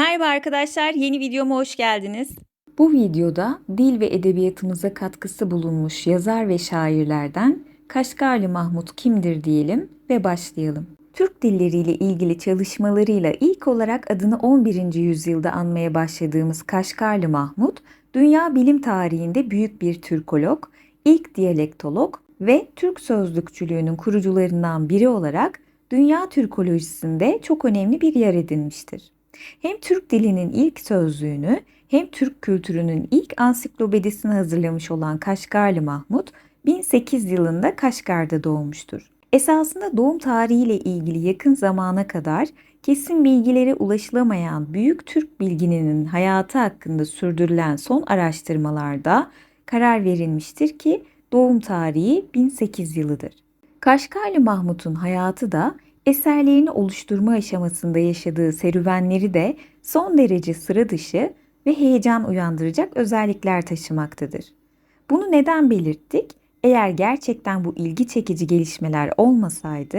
Merhaba arkadaşlar, yeni videoma hoş geldiniz. Bu videoda dil ve edebiyatımıza katkısı bulunmuş yazar ve şairlerden Kaşgarlı Mahmut kimdir diyelim ve başlayalım. Türk dilleriyle ilgili çalışmalarıyla ilk olarak adını 11. yüzyılda anmaya başladığımız Kaşgarlı Mahmut, dünya bilim tarihinde büyük bir Türkolog, ilk diyalektolog ve Türk sözlükçülüğünün kurucularından biri olarak dünya Türkolojisinde çok önemli bir yer edinmiştir. Hem Türk dilinin ilk sözlüğünü hem Türk kültürünün ilk ansiklopedisini hazırlamış olan Kaşgarlı Mahmut 1008 yılında Kaşgar'da doğmuştur. Esasında doğum tarihiyle ilgili yakın zamana kadar kesin bilgilere ulaşılamayan büyük Türk bilgininin hayatı hakkında sürdürülen son araştırmalarda karar verilmiştir ki doğum tarihi 1008 yılıdır. Kaşgarlı Mahmut'un hayatı da eserlerini oluşturma aşamasında yaşadığı serüvenleri de son derece sıra dışı ve heyecan uyandıracak özellikler taşımaktadır. Bunu neden belirttik? Eğer gerçekten bu ilgi çekici gelişmeler olmasaydı,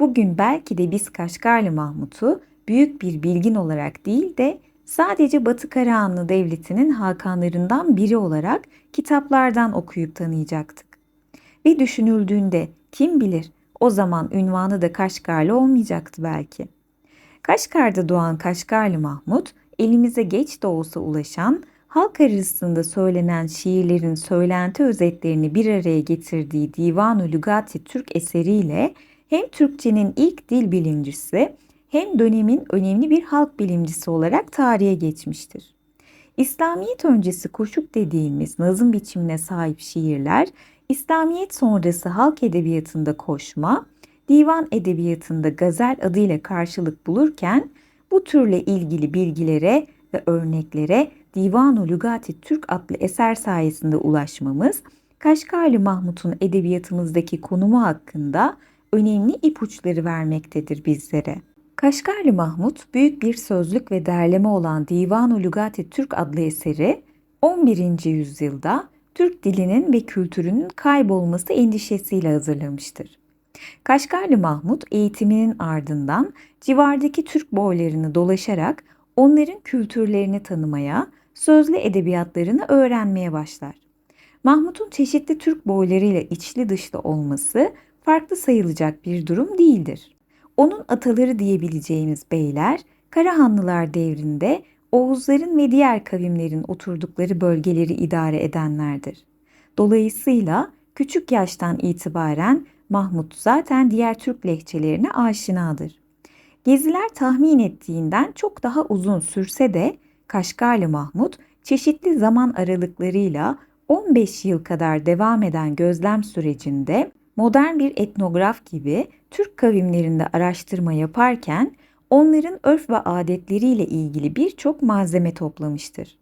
bugün belki de biz Kaşgarlı Mahmut'u büyük bir bilgin olarak değil de sadece Batı Karahanlı Devleti'nin hakanlarından biri olarak kitaplardan okuyup tanıyacaktık. Ve düşünüldüğünde kim bilir o zaman ünvanı da Kaşgarlı olmayacaktı belki. Kaşgar'da doğan Kaşgarlı Mahmut, elimize geç de olsa ulaşan, halk arasında söylenen şiirlerin söylenti özetlerini bir araya getirdiği Divan-ı Lügati Türk eseriyle hem Türkçenin ilk dil bilimcisi hem dönemin önemli bir halk bilimcisi olarak tarihe geçmiştir. İslamiyet öncesi koşuk dediğimiz nazım biçimine sahip şiirler İslamiyet sonrası halk edebiyatında koşma, divan edebiyatında gazel adıyla karşılık bulurken bu türle ilgili bilgilere ve örneklere Divan-ı Lügati Türk adlı eser sayesinde ulaşmamız, Kaşgarlı Mahmut'un edebiyatımızdaki konumu hakkında önemli ipuçları vermektedir bizlere. Kaşgarlı Mahmut büyük bir sözlük ve derleme olan Divan-ı Lügati Türk adlı eseri 11. yüzyılda Türk dilinin ve kültürünün kaybolması endişesiyle hazırlamıştır. Kaşgarlı Mahmut eğitiminin ardından civardaki Türk boylarını dolaşarak onların kültürlerini tanımaya, sözlü edebiyatlarını öğrenmeye başlar. Mahmut'un çeşitli Türk boylarıyla içli dışlı olması farklı sayılacak bir durum değildir. Onun ataları diyebileceğimiz beyler Karahanlılar devrinde Oğuzların ve diğer kavimlerin oturdukları bölgeleri idare edenlerdir. Dolayısıyla küçük yaştan itibaren Mahmut zaten diğer Türk lehçelerine aşinadır. Geziler tahmin ettiğinden çok daha uzun sürse de Kaşgarlı Mahmut çeşitli zaman aralıklarıyla 15 yıl kadar devam eden gözlem sürecinde modern bir etnograf gibi Türk kavimlerinde araştırma yaparken onların örf ve adetleriyle ilgili birçok malzeme toplamıştır.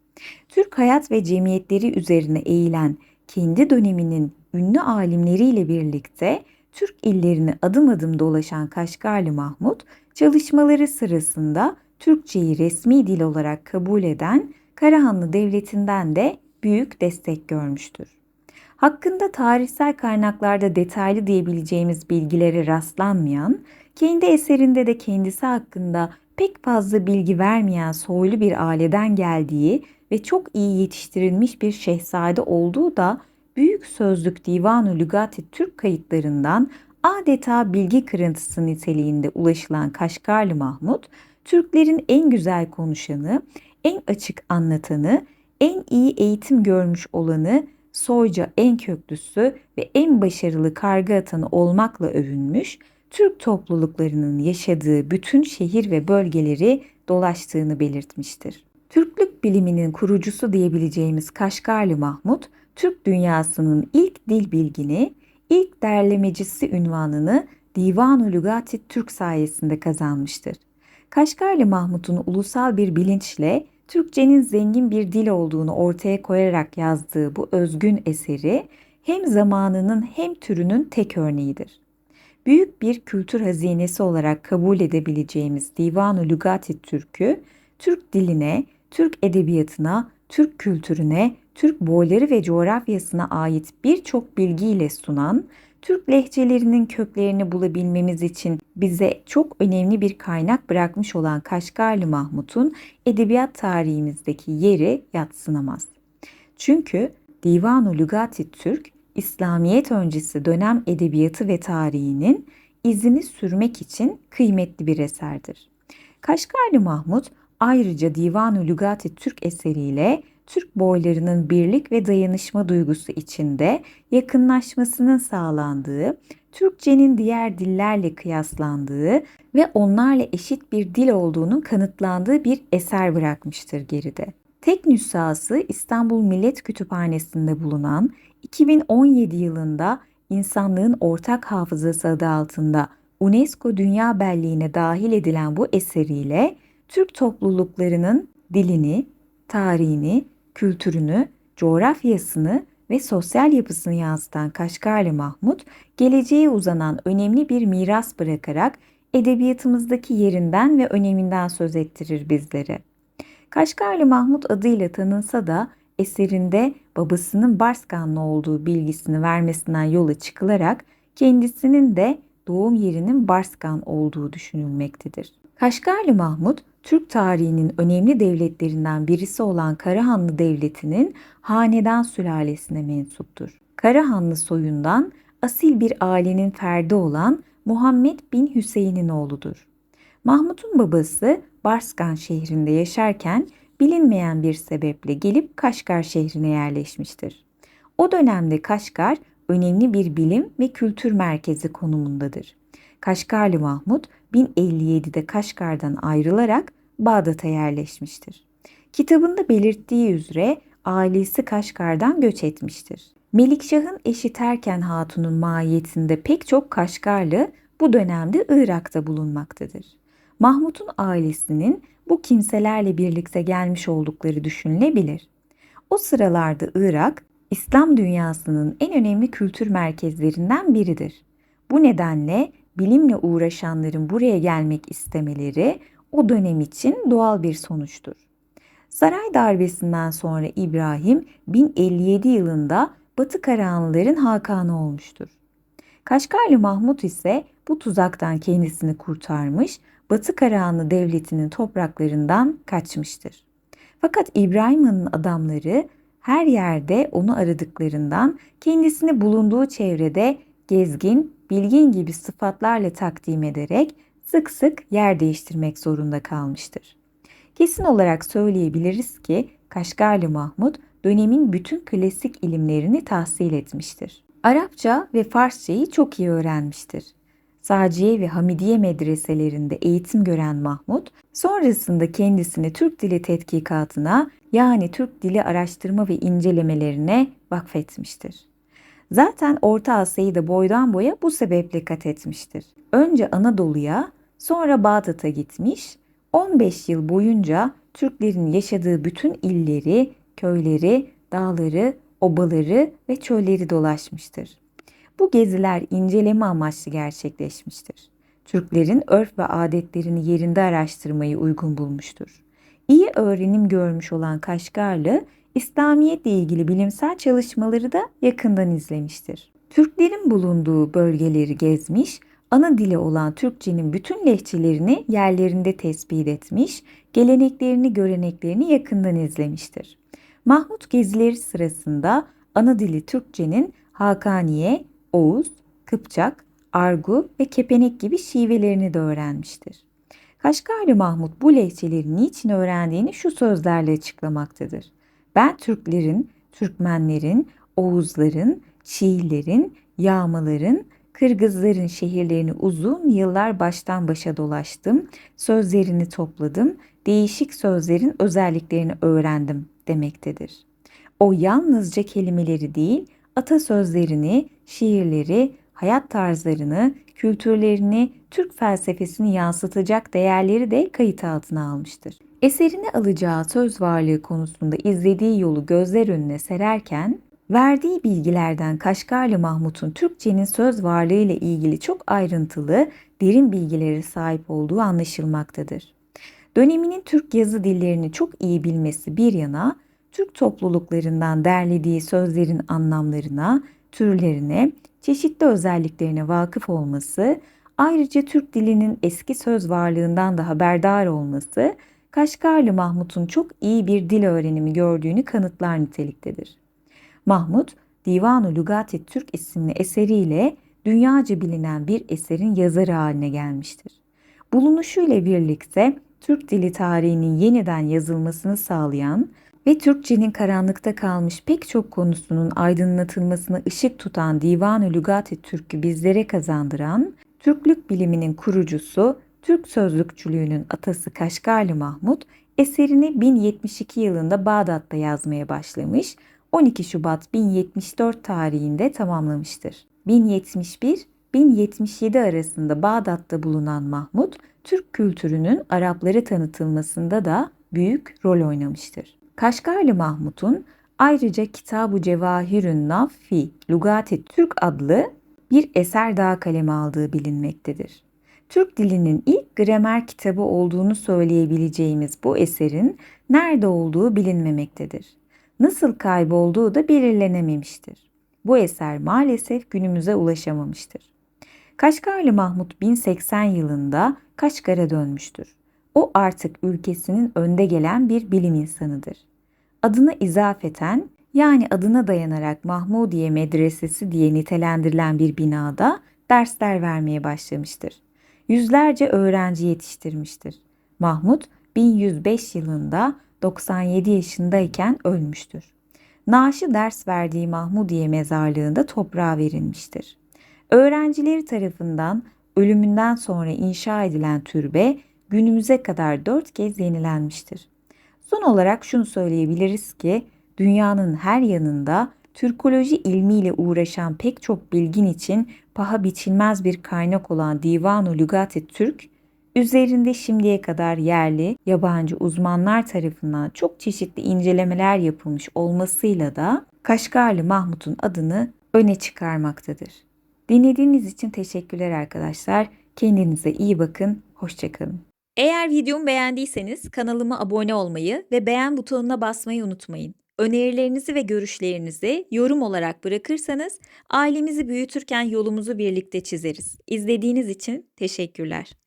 Türk hayat ve cemiyetleri üzerine eğilen kendi döneminin ünlü alimleriyle birlikte Türk illerini adım adım dolaşan Kaşgarlı Mahmut, çalışmaları sırasında Türkçeyi resmi dil olarak kabul eden Karahanlı Devleti'nden de büyük destek görmüştür. Hakkında tarihsel kaynaklarda detaylı diyebileceğimiz bilgilere rastlanmayan kendi eserinde de kendisi hakkında pek fazla bilgi vermeyen soylu bir aileden geldiği ve çok iyi yetiştirilmiş bir şehzade olduğu da Büyük Sözlük Divan-ı Lügati Türk kayıtlarından adeta bilgi kırıntısı niteliğinde ulaşılan Kaşgarlı Mahmut, Türklerin en güzel konuşanı, en açık anlatanı, en iyi eğitim görmüş olanı, soyca en köklüsü ve en başarılı karga atanı olmakla övünmüş, Türk topluluklarının yaşadığı bütün şehir ve bölgeleri dolaştığını belirtmiştir. Türklük biliminin kurucusu diyebileceğimiz Kaşgarlı Mahmut, Türk dünyasının ilk dil bilgini, ilk derlemecisi ünvanını Divan-ı Lügati Türk sayesinde kazanmıştır. Kaşgarlı Mahmut'un ulusal bir bilinçle Türkçenin zengin bir dil olduğunu ortaya koyarak yazdığı bu özgün eseri hem zamanının hem türünün tek örneğidir büyük bir kültür hazinesi olarak kabul edebileceğimiz Divan-ı Lügati Türk'ü, Türk diline, Türk edebiyatına, Türk kültürüne, Türk boyları ve coğrafyasına ait birçok bilgiyle sunan, Türk lehçelerinin köklerini bulabilmemiz için bize çok önemli bir kaynak bırakmış olan Kaşgarlı Mahmut'un edebiyat tarihimizdeki yeri yatsınamaz. Çünkü Divanu Lügati Türk, İslamiyet öncesi dönem edebiyatı ve tarihinin izini sürmek için kıymetli bir eserdir. Kaşgarlı Mahmut ayrıca Divanu Lügati Türk eseriyle Türk boylarının birlik ve dayanışma duygusu içinde yakınlaşmasının sağlandığı, Türkçenin diğer dillerle kıyaslandığı ve onlarla eşit bir dil olduğunun kanıtlandığı bir eser bırakmıştır geride. Tek nüshası İstanbul Millet Kütüphanesi'nde bulunan 2017 yılında insanlığın ortak hafızası adı altında UNESCO Dünya Belleği'ne dahil edilen bu eseriyle Türk topluluklarının dilini, tarihini, kültürünü, coğrafyasını ve sosyal yapısını yansıtan Kaşgarlı Mahmut, geleceğe uzanan önemli bir miras bırakarak edebiyatımızdaki yerinden ve öneminden söz ettirir bizlere. Kaşgarlı Mahmut adıyla tanınsa da eserinde babasının Barskanlı olduğu bilgisini vermesinden yola çıkılarak kendisinin de doğum yerinin Barskan olduğu düşünülmektedir. Kaşgarlı Mahmut, Türk tarihinin önemli devletlerinden birisi olan Karahanlı Devleti'nin hanedan sülalesine mensuptur. Karahanlı soyundan asil bir ailenin ferdi olan Muhammed bin Hüseyin'in oğludur. Mahmut'un babası Barskan şehrinde yaşarken bilinmeyen bir sebeple gelip Kaşgar şehrine yerleşmiştir. O dönemde Kaşgar önemli bir bilim ve kültür merkezi konumundadır. Kaşgarlı Mahmut 1057'de Kaşgar'dan ayrılarak Bağdat'a yerleşmiştir. Kitabında belirttiği üzere ailesi Kaşgar'dan göç etmiştir. Melikşah'ın eşi Terken Hatun'un mahiyetinde pek çok Kaşgarlı bu dönemde Irak'ta bulunmaktadır. Mahmut'un ailesinin bu kimselerle birlikte gelmiş oldukları düşünülebilir. O sıralarda Irak, İslam dünyasının en önemli kültür merkezlerinden biridir. Bu nedenle bilimle uğraşanların buraya gelmek istemeleri o dönem için doğal bir sonuçtur. Saray darbesinden sonra İbrahim 1057 yılında Batı Karahanlıların hakanı olmuştur. Kaşgarlı Mahmut ise bu tuzaktan kendisini kurtarmış, Batı Karahanlı devletinin topraklarından kaçmıştır. Fakat İbrahim Han'ın adamları her yerde onu aradıklarından kendisini bulunduğu çevrede gezgin, bilgin gibi sıfatlarla takdim ederek sık sık yer değiştirmek zorunda kalmıştır. Kesin olarak söyleyebiliriz ki Kaşgarlı Mahmut dönemin bütün klasik ilimlerini tahsil etmiştir. Arapça ve Farsçayı çok iyi öğrenmiştir. Saciye ve Hamidiye medreselerinde eğitim gören Mahmut, sonrasında kendisini Türk Dili Tetkikatına yani Türk Dili Araştırma ve incelemelerine vakfetmiştir. Zaten Orta Asya'yı da boydan boya bu sebeple kat etmiştir. Önce Anadolu'ya, sonra Bağdat'a gitmiş, 15 yıl boyunca Türklerin yaşadığı bütün illeri, köyleri, dağları, obaları ve çölleri dolaşmıştır. Bu geziler inceleme amaçlı gerçekleşmiştir. Türklerin örf ve adetlerini yerinde araştırmayı uygun bulmuştur. İyi öğrenim görmüş olan Kaşgarlı, İslamiyetle ilgili bilimsel çalışmaları da yakından izlemiştir. Türklerin bulunduğu bölgeleri gezmiş, ana dili olan Türkçenin bütün lehçelerini yerlerinde tespit etmiş, geleneklerini, göreneklerini yakından izlemiştir. Mahmut gezileri sırasında ana dili Türkçenin Hakaniye, Oğuz, Kıpçak, Argu ve Kepenek gibi şivelerini de öğrenmiştir. Kaşgarlı Mahmut bu lehçeleri niçin öğrendiğini şu sözlerle açıklamaktadır. Ben Türklerin, Türkmenlerin, Oğuzların, Çiğlerin, Yağmaların, Kırgızların şehirlerini uzun yıllar baştan başa dolaştım, sözlerini topladım, değişik sözlerin özelliklerini öğrendim demektedir. O yalnızca kelimeleri değil, atasözlerini, şiirleri, hayat tarzlarını, kültürlerini, Türk felsefesini yansıtacak değerleri de kayıt altına almıştır. Eserini alacağı söz varlığı konusunda izlediği yolu gözler önüne sererken, verdiği bilgilerden Kaşgarlı Mahmut'un Türkçenin söz varlığı ile ilgili çok ayrıntılı, derin bilgilere sahip olduğu anlaşılmaktadır. Döneminin Türk yazı dillerini çok iyi bilmesi bir yana, Türk topluluklarından derlediği sözlerin anlamlarına, türlerine, çeşitli özelliklerine vakıf olması, ayrıca Türk dilinin eski söz varlığından da haberdar olması, Kaşgarlı Mahmut'un çok iyi bir dil öğrenimi gördüğünü kanıtlar niteliktedir. Mahmut, Divan-ı Lugati Türk isimli eseriyle dünyaca bilinen bir eserin yazarı haline gelmiştir. Bulunuşuyla birlikte Türk dili tarihinin yeniden yazılmasını sağlayan ve Türkçenin karanlıkta kalmış pek çok konusunun aydınlatılmasına ışık tutan Divan-ı Lugati Türk'ü bizlere kazandıran, Türklük biliminin kurucusu, Türk sözlükçülüğünün atası Kaşgarlı Mahmut, eserini 1072 yılında Bağdat'ta yazmaya başlamış, 12 Şubat 1074 tarihinde tamamlamıştır. 1071-1077 arasında Bağdat'ta bulunan Mahmut, Türk kültürünün Araplara tanıtılmasında da büyük rol oynamıştır. Kaşgarlı Mahmut'un ayrıca Kitab-ı Cevahirün Naffi Lugati Türk adlı bir eser daha kaleme aldığı bilinmektedir. Türk dilinin ilk gramer kitabı olduğunu söyleyebileceğimiz bu eserin nerede olduğu bilinmemektedir. Nasıl kaybolduğu da belirlenememiştir. Bu eser maalesef günümüze ulaşamamıştır. Kaşgarlı Mahmut 1080 yılında Kaşgar'a dönmüştür. O artık ülkesinin önde gelen bir bilim insanıdır. Adına izafeten yani adına dayanarak Mahmudiye Medresesi diye nitelendirilen bir binada dersler vermeye başlamıştır. Yüzlerce öğrenci yetiştirmiştir. Mahmut 1105 yılında 97 yaşındayken ölmüştür. Naaşı ders verdiği Mahmudiye mezarlığında toprağa verilmiştir. Öğrencileri tarafından ölümünden sonra inşa edilen türbe günümüze kadar dört kez yenilenmiştir. Son olarak şunu söyleyebiliriz ki dünyanın her yanında Türkoloji ilmiyle uğraşan pek çok bilgin için paha biçilmez bir kaynak olan Divan-ı Lügat-ı Türk, üzerinde şimdiye kadar yerli, yabancı uzmanlar tarafından çok çeşitli incelemeler yapılmış olmasıyla da Kaşgarlı Mahmut'un adını öne çıkarmaktadır. Dinlediğiniz için teşekkürler arkadaşlar. Kendinize iyi bakın. Hoşçakalın. Eğer videomu beğendiyseniz kanalıma abone olmayı ve beğen butonuna basmayı unutmayın. Önerilerinizi ve görüşlerinizi yorum olarak bırakırsanız ailemizi büyütürken yolumuzu birlikte çizeriz. İzlediğiniz için teşekkürler.